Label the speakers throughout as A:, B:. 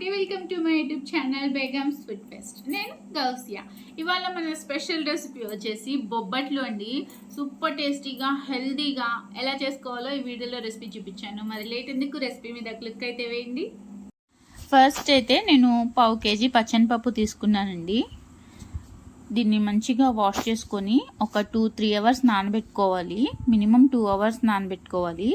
A: Hearty welcome to my YouTube channel Begum sweet fest నేను గౌసియా. ఇవాళ మన స్పెషల్ రెసిపీ వచ్చేసి బొబ్బట్లు అండి. సూపర్ టేస్టీగా హెల్దీగా ఎలా చేసుకోవాలో ఈ వీడియోలో రెసిపీ చూపించాను. మరి లేట్ ఎందుకు రెసిపీ మీద క్లిక్ అయితే వేయండి. ఫస్ట్ అయితే నేను పావు కేజీ పచ్చనిపప్పు తీసుకున్నానండి. దీన్ని మంచిగా వాష్ చేసుకొని ఒక టూ త్రీ అవర్స్ నానబెట్టుకోవాలి. మినిమం టూ అవర్స్ నానబెట్టుకోవాలి.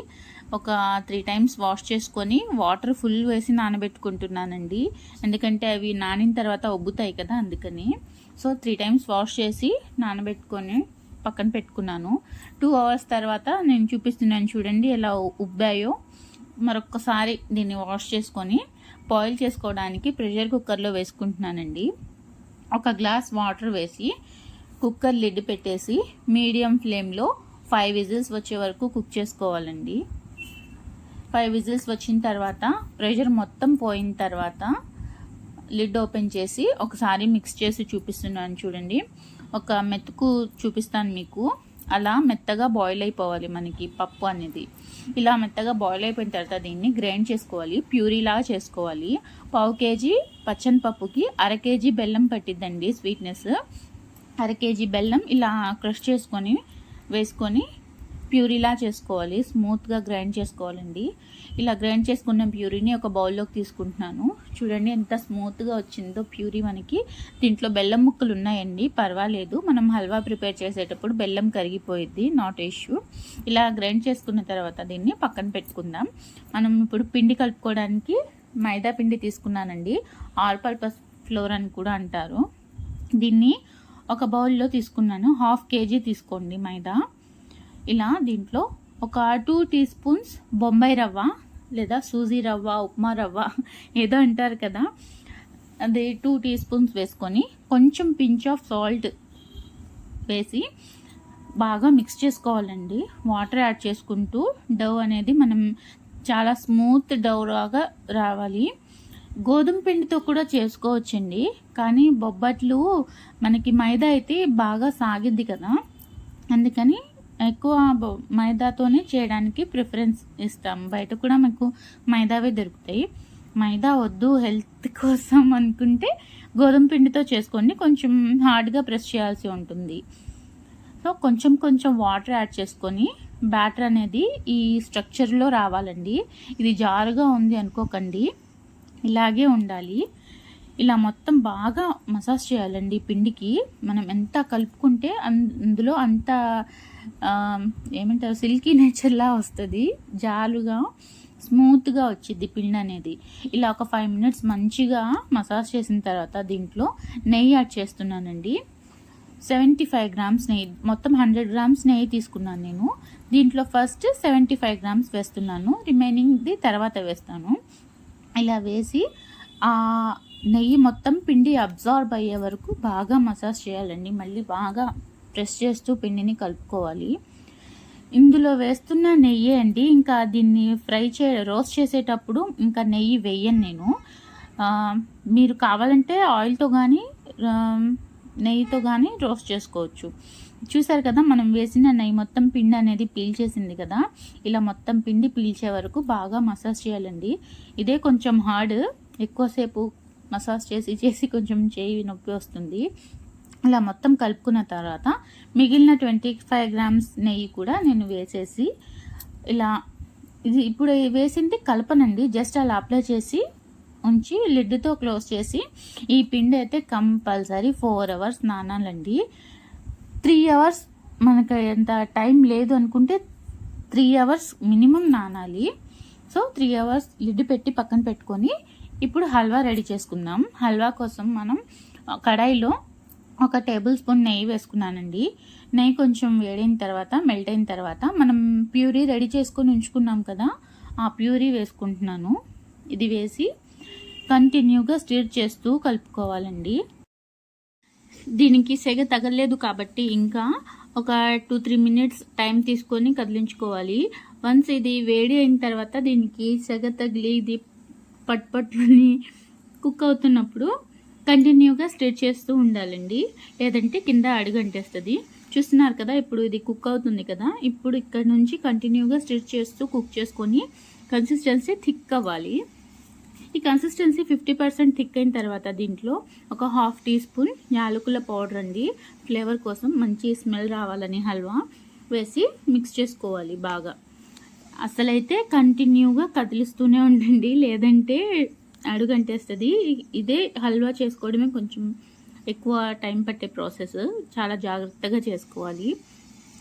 A: ఒక త్రీ టైమ్స్ వాష్ చేసుకొని వాటర్ ఫుల్ వేసి నానబెట్టుకుంటున్నానండి. ఎందుకంటే అవి నానిన తర్వాత ఉబ్బుతాయి కదా అందుకని. సో త్రీ టైమ్స్ వాష్ చేసి నానబెట్టుకొని పక్కన పెట్టుకున్నాను. టూ అవర్స్ తర్వాత నేను చూపిస్తున్నాను చూడండి ఎలా ఉబ్బాయో. మరొకసారి దీన్ని వాష్ చేసుకొని బాయిల్ చేసుకోవడానికి ప్రెషర్ కుక్కర్లో వేసుకుంటున్నానండి. ఒక గ్లాస్ వాటర్ వేసి కుక్కర్ లిడ్ పెట్టేసి మీడియం ఫ్లేమ్లో ఫైవ్ విజిల్స్ వచ్చే వరకు కుక్ చేసుకోవాలండి. ఫైవ్ విజిల్స్ వచ్చిన తర్వాత ప్రెషర్ మొత్తం పోయిన తర్వాత లిడ్ ఓపెన్ చేసి ఒకసారి మిక్స్ చేసి చూపిస్తున్నాను చూడండి. ఒక మెతుకు చూపిస్తాను మీకు. అలా మెత్తగా బాయిల్ అయిపోవాలి మనకి పప్పు అనేది. ఇలా మెత్తగా బాయిల్ అయిపోయిన తర్వాత దీన్ని గ్రైండ్ చేసుకోవాలి. ప్యూరీలాగా చేసుకోవాలి. పావు కేజీ పచ్చని పప్పుకి అర కేజీ బెల్లం పట్టిద్దండి స్వీట్నెస్ అర కేజీ బెల్లం ఇలా క్రష్ చేసుకొని వేసుకొని ప్యూరీలా చేసుకోవాలి స్మూత్గా గ్రైండ్ చేసుకోవాలండి. ఇలా గ్రైండ్ చేసుకున్న ప్యూరీని ఒక బౌల్లోకి తీసుకుంటున్నాను. చూడండి ఎంత స్మూత్గా వచ్చిందో ప్యూరీ మనకి. దీంట్లో బెల్లం ముక్కలు ఉన్నాయండి పర్వాలేదు. మనం హల్వా ప్రిపేర్ చేసేటప్పుడు బెల్లం కరిగిపోయిద్ది నాట్ ఇష్యూ ఇలా గ్రైండ్ చేసుకున్న తర్వాత దీన్ని పక్కన పెట్టుకుందాం. మనం ఇప్పుడు పిండి కలుపుకోవడానికి మైదా పిండి తీసుకున్నానండి. ఆల్ పర్పస్ ఫ్లోర్ అని కూడా అంటారు. దీన్ని ఒక బౌల్లో తీసుకున్నాను. హాఫ్ కేజీ తీసుకోండి మైదా. ఇలా దీంట్లో ఒక టూ టీ స్పూన్స్ బొంబాయి రవ్వ లేదా సూజీ రవ్వ ఉప్మా రవ్వ ఏదో అంటారు కదా. అది టూ టీ స్పూన్స్ వేసుకొని కొంచెం పించ్ ఆఫ్ సాల్ట్ వేసి బాగా మిక్స్ చేసుకోవాలండి. వాటర్ యాడ్ చేసుకుంటూ డవ్ అనేది మనం చాలా స్మూత్ డవ్ లాగా రావాలి. గోధుమ పిండితో కూడా చేసుకోవచ్చండి. కానీ బొబ్బట్లు మనకి మైదా అయితే బాగా సాగిద్ది కదా. అందుకని ఎక్కువ మైదాతోనే చేయడానికి ప్రిఫరెన్స్ ఇస్తాం. బయట కూడా మీకు మైదావే దొరుకుతాయి. మైదా వద్దు హెల్త్ కోసం అనుకుంటే గోధుమ పిండితో చేసుకోండి కొంచెం హార్డ్గా ప్రెస్ చేయాల్సి ఉంటుంది. సో కొంచెం కొంచెం వాటర్ యాడ్ చేసుకొని బ్యాటర్ అనేది ఈ స్ట్రక్చర్లో రావాలండి. ఇది జారుగా ఉంది అనుకోకండి. ఇలాగే ఉండాలి. ఇలా మొత్తం బాగా మసాజ్ చేయాలండి పిండికి. మనం ఎంత కలుపుకుంటే అందులో అంత ఏమంటారు సిల్కీ నేచర్లా వస్తుంది. జాలుగా స్మూత్గా వచ్చింది పిండి అనేది. ఇలా ఒక ఫైవ్ మినిట్స్ మంచిగా మసాజ్ చేసిన తర్వాత దీంట్లో నెయ్యి యాడ్ చేస్తున్నానండి. సెవెంటీ ఫైవ్ గ్రామ్స్ నెయ్యి మొత్తం హండ్రెడ్ గ్రామ్స్ నెయ్యి తీసుకున్నాను నేను. దీంట్లో ఫస్ట్ సెవెంటీ ఫైవ్ గ్రామ్స్ వేస్తున్నాను రిమైనింగ్ది తర్వాత వేస్తాను. ఇలా వేసి నెయ్యి మొత్తం పిండి అబ్జార్బ్ అయ్యే వరకు బాగా మసాజ్ చేయాలండి. మళ్ళీ బాగా ప్రెస్ చేస్తూ పిండిని కలుపుకోవాలి. ఇందులో వేస్తున్న నెయ్యి అండి. ఇంకా దీన్ని ఫ్రై చే రోస్ట్ చేసేటప్పుడు ఇంకా నెయ్యి వేయను నేను. మీరు కావాలంటే ఆయిల్తో కానీ నెయ్యితో కానీ రోస్ట్ చేసుకోవచ్చు. చూసారు కదా మనం వేసిన నెయ్యి మొత్తం పిండి అనేది పీల్చేసింది కదా. ఇలా మొత్తం పిండి పీల్చే వరకు బాగా మసాజ్ చేయాలండి. ఇదే కొంచెం హార్డ్ ఎక్కువసేపు మసాజ్ చేసి చేసి కొంచెం చేయి నొప్పి వస్తుంది. ఇలా మొత్తం కలుపుకున్న తర్వాత మిగిలిన ట్వంటీ ఫైవ్ గ్రామ్స్ నెయ్యి కూడా నేను వేసేసి ఇలా ఇది ఇప్పుడు వేసింది కలపనండి. జస్ట్ అలా అప్లై చేసి ఉంచి లిడ్తో క్లోజ్ చేసి ఈ పిండి అయితే కంపల్సరీ ఫోర్ అవర్స్ నానాలండి. త్రీ అవర్స్ మనకు ఎంత టైం లేదు అనుకుంటే త్రీ అవర్స్ మినిమం నానాలి. సో త్రీ అవర్స్ లిడ్ పెట్టి పక్కన పెట్టుకొని ఇప్పుడు హల్వా రెడీ చేసుకుందాం. హల్వా కోసం మనం కడాయిలో ఒక టేబుల్ స్పూన్ నెయ్యి వేసుకున్నానండి. నెయ్యి కొంచెం వేడైన తర్వాత మెల్ట్ అయిన తర్వాత మనం ప్యూరీ రెడీ చేసుకొని ఉంచుకున్నాం కదా ఆ ప్యూరీ వేసుకుంటున్నాను. ఇది వేసి కంటిన్యూగా స్టిర్ చేస్తూ కలుపుకోవాలండి. దీనికి సెగ తగలేదు కాబట్టి ఇంకా ఒక టూ త్రీ మినిట్స్ టైం తీసుకొని కదిలించుకోవాలి. వన్స్ ఇది వేడి అయిన తర్వాత దీనికి సెగ తగిలి ఇది పట్ పట్టుని కుక్ అవుతున్నప్పుడు కంటిన్యూగా స్ట్రెచ్ చేస్తూ ఉండాలండి. లేదంటే కింద అడుగంటేస్తుంది. చూస్తున్నారు కదా ఇప్పుడు ఇది కుక్ అవుతుంది కదా ఇప్పుడు ఇక్కడ నుంచి కంటిన్యూగా స్ట్రెచ్ చేస్తూ కుక్ చేసుకొని కన్సిస్టెన్సీ థిక్ అవ్వాలి. ఈ కన్సిస్టెన్సీ ఫిఫ్టీ పర్సెంట్ థిక్ అయిన తర్వాత దీంట్లో ఒక హాఫ్ టీ స్పూన్ యాలకుల పౌడర్ అండి. ఫ్లేవర్ కోసం మంచి స్మెల్ రావాలని హల్వా వేసి మిక్స్ చేసుకోవాలి బాగా. అసలైతే కంటిన్యూగా కదిలిస్తూనే ఉండండి. లేదంటే అడుగంటేస్తుంది ఇదే హల్వా చేసుకోవడమే కొంచెం ఎక్కువ టైం పట్టే ప్రాసెస్. చాలా జాగ్రత్తగా చేసుకోవాలి.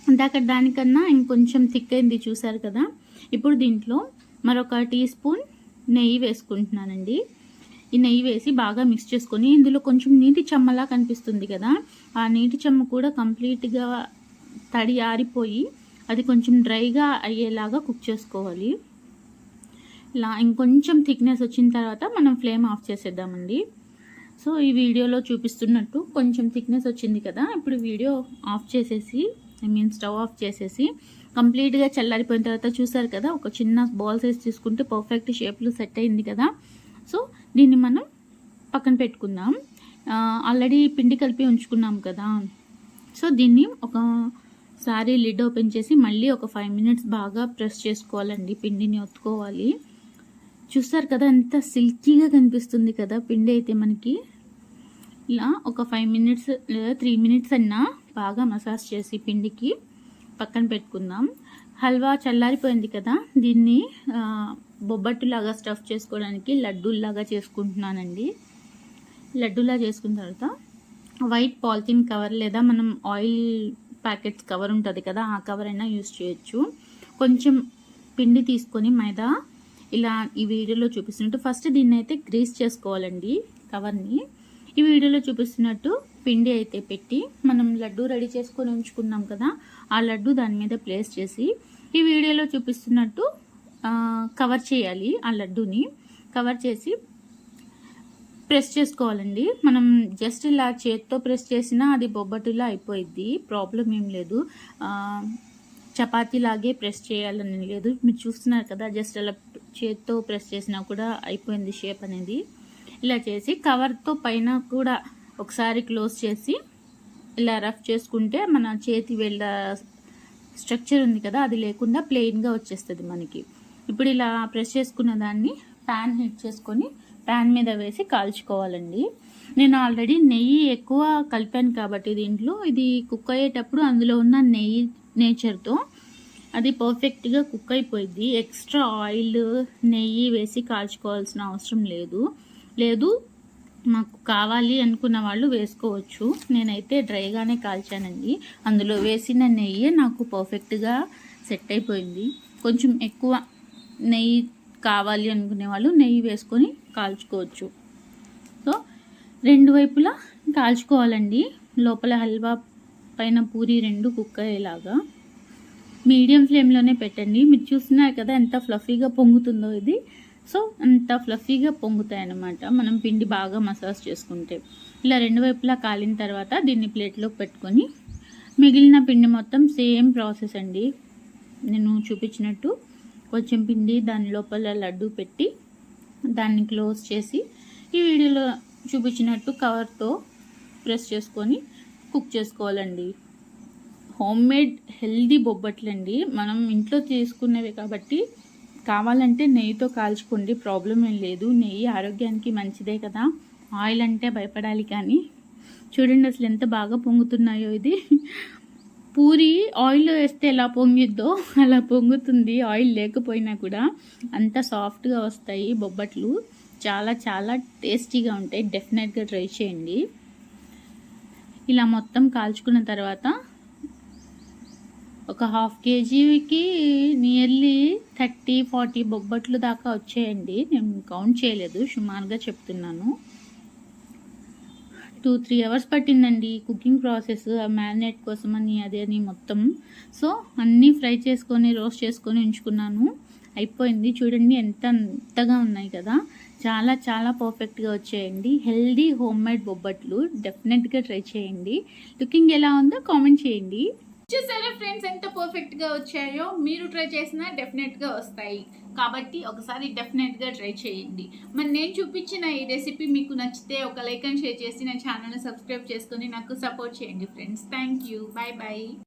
A: ఇందాక దానికన్నా ఇంకొంచెం థిక్ అయింది చూసారు కదా? ఇప్పుడు దీంట్లో మరొక టీ స్పూన్ నెయ్యి వేసుకుంటున్నానండి. ఈ నెయ్యి వేసి బాగా మిక్స్ చేసుకొని ఇందులో కొంచెం నీటి చెమ్మలా కనిపిస్తుంది కదా? ఆ నీటి చెమ్మ కూడా కంప్లీట్గా తడి ఆరిపోయి అది కొంచెం డ్రైగా అయ్యేలాగా కుక్ చేసుకోవాలి. ఇలా ఇంకొంచెం థిక్నెస్ వచ్చిన తర్వాత మనం ఫ్లేమ్ ఆఫ్ చేసేద్దామండి. సో ఈ వీడియోలో చూపిస్తున్నట్టు కొంచెం థిక్నెస్ వచ్చింది కదా ఇప్పుడు వీడియో ఆఫ్ చేసేసి ఐ మీన్ స్టవ్ ఆఫ్ చేసేసి కంప్లీట్గా చల్లారిపోయిన తర్వాత చూసారు కదా ఒక చిన్న బాల్ సైజ్ తీసుకుంటే పర్ఫెక్ట్ షేప్లో సెట్ అయింది కదా. సో దీన్ని మనం పక్కన పెట్టుకుందాం. ఆల్రెడీ పిండి కలిపి ఉంచుకున్నాం కదా. సో దీన్ని ఒక సారీ లిడ్ ఓపెన్ చేసి మళ్ళీ ఒక ఫైవ్ మినిట్స్ బాగా ప్రెస్ చేసుకోవాలండి. పిండిని ఒత్తుకోవాలి. చూస్తారు కదా ఎంత సిల్కీగా కనిపిస్తుంది కదా పిండి అయితే మనకి. ఇలా ఒక ఫైవ్ మినిట్స్ లేదా త్రీ మినిట్స్ అన్నా బాగా మసాజ్ చేసి పిండికి పక్కన పెట్టుకుందాం. హల్వా చల్లారిపోయింది కదా దీన్ని బొబ్బట్టులాగా స్టఫ్ చేసుకోవడానికి లడ్డూల్లాగా చేసుకుంటున్నానండి. లడ్డూలా చేసుకున్న తర్వాత వైట్ పాలిథిన్ కవర్ లేదా మనం ఆయిల్ ప్యాకెట్స్ కవర్ ఉంటుంది కదా ఆ కవర్ అయినా యూస్ చేయొచ్చు. కొంచెం పిండి తీసుకొని మైదా ఇలా ఈ వీడియోలో చూపిస్తున్నట్టు ఫస్ట్ దీన్ని అయితే గ్రీస్ చేసుకోవాలండి కవర్ని. ఈ వీడియోలో చూపిస్తున్నట్టు పిండి అయితే పెట్టి మనం లడ్డు రెడీ చేసుకొని ఉంచుకున్నాం కదా ఆ లడ్డు దాని మీద ప్లేస్ చేసి ఈ వీడియోలో చూపిస్తున్నట్టు కవర్ చేయాలి ఆ లడ్డూని. కవర్ చేసి ప్రెస్ చేసుకోవాలండి. మనం జస్ట్ ఇలా చేత్తో ప్రెస్ చేసినా అది బొబ్బటిలా అయిపోయిద్ది. ప్రాబ్లం ఏం లేదు. చపాతీలాగే ప్రెస్ చేయాలని లేదు. మీరు చూస్తున్నారు కదా జస్ట్ అలా చేత్తో ప్రెస్ చేసినా కూడా అయిపోయింది షేప్ అనేది. ఇలా చేసి కవర్తో పైన కూడా ఒకసారి క్లోజ్ చేసి ఇలా రఫ్ చేసుకుంటే మన చేతి వెళ్ళ స్ట్రక్చర్ ఉంది కదా అది లేకుండా ప్లెయిన్గా వచ్చేస్తుంది మనకి. ఇప్పుడు ఇలా ప్రెస్ చేసుకున్న దాన్ని ప్యాన్ హీట్ చేసుకొని ప్యాన్ మీద వేసి కాల్చుకోవాలండి. నేను ఆల్రెడీ నెయ్యి ఎక్కువ కలిపాను కాబట్టి దీంట్లో ఇది కుక్ అయ్యేటప్పుడు అందులో ఉన్న నెయ్యి నేచర్తో అది పర్ఫెక్ట్గా కుక్ అయిపోయింది ఎక్స్ట్రా ఆయిల్ నెయ్యి వేసి కాల్చుకోవాల్సిన అవసరం లేదు. లేదు మాకు కావాలి అనుకున్న వాళ్ళు వేసుకోవచ్చు. నేనైతే డ్రైగానే కాల్చానండి. అందులో వేసిన నెయ్యి నాకు పర్ఫెక్ట్గా సెట్ అయిపోయింది. కొంచెం ఎక్కువ నెయ్యి కావాలి అనుకునే వాళ్ళు నెయ్యి వేసుకొని కాల్చుకోవచ్చు. సో రెండు వైపులా కాల్చుకోవాలండి. లోపల హల్వా పైన పూరి రెండు కుక్ అయ్యేలాగా. మీడియం ఫ్లేమ్లోనే పెట్టండి. మీరు చూస్తున్నారు కదా ఎంత ఫ్లఫీగా పొంగుతుందో ఇది. సో అంత ఫ్లఫీగా పొంగుతాయి అన్నమాట మనం పిండి బాగా మసాజ్ చేసుకుంటే. ఇలా రెండు వైపులా కాలిన తర్వాత దీన్ని ప్లేట్లోకి పెట్టుకొని మిగిలిన పిండి మొత్తం సేమ్ ప్రాసెస్ అండి. నేను చూపించినట్టు కొంచెం పిండి దాని లోపల లడ్డు పెట్టి దాన్ని క్లోజ్ చేసి ఈ వీడియోలో చూపించినట్టు కవర్తో ప్రెస్ చేసుకొని కుక్ చేసుకోవాలండి. హోమ్ మేడ్ హెల్దీ బొబ్బట్లండి. మనం ఇంట్లో చేసుకునేవి కాబట్టి కావాలంటే నెయ్యితో కాల్చుకోండి ప్రాబ్లం ఏం లేదు. నెయ్యి ఆరోగ్యానికి మంచిదే కదా. ఆయిల్ అంటే భయపడాలి కానీ చూడండి అసలు ఎంత బాగా పొంగుతున్నాయో ఇది. పూరి ఆయిల్లో వేస్తే ఎలా పొంగిద్దో అలా పొంగుతుంది. ఆయిల్ లేకపోయినా కూడా అంత సాఫ్ట్గా వస్తాయి బొబ్బట్లు. చాలా చాలా టేస్టీగా ఉంటాయి. డెఫినెట్గా ట్రై చేయండి. ఇలా మొత్తం కాల్చుకున్న తర్వాత ఒక హాఫ్ కేజీకి నియర్లీ థర్టీ ఫార్టీ బొబ్బట్లు దాకా వచ్చాయండి. నేను కౌంట్ చేయలేదు. సుమారుగా చెప్తున్నాను. టూ త్రీ అవర్స్ పట్టిందండి కుకింగ్ ప్రాసెస్ మ్యారినేట్ కోసం అని అది అని మొత్తం. సో అన్నీ ఫ్రై చేసుకొని రోస్ట్ చేసుకొని ఉంచుకున్నాను. అయిపోయింది. చూడండి ఎంత అంతగా ఉన్నాయి కదా. చాలా చాలా పర్ఫెక్ట్గా వచ్చాయండి. హెల్దీ హోమ్ మేడ్ బొబ్బట్లు. డెఫినెట్గా ట్రై చేయండి. లుకింగ్ ఎలా ఉందో కామెంట్ చేయండి. చూసారా ఫ్రెండ్స్? ఎంత పర్ఫెక్ట్గా వచ్చాయో మీరు ట్రై చేసినా డెఫినెట్గా వస్తాయి. కాబట్టి ఒకసారి డెఫినెట్గా ట్రై చేయండి. మరి నేను చూపించిన ఈ రెసిపీ మీకు నచ్చితే ఒక లైక్ అండ్ షేర్ చేసి నా ఛానల్ని సబ్స్క్రైబ్ చేసుకొని నాకు సపోర్ట్ చేయండి friends thank you bye bye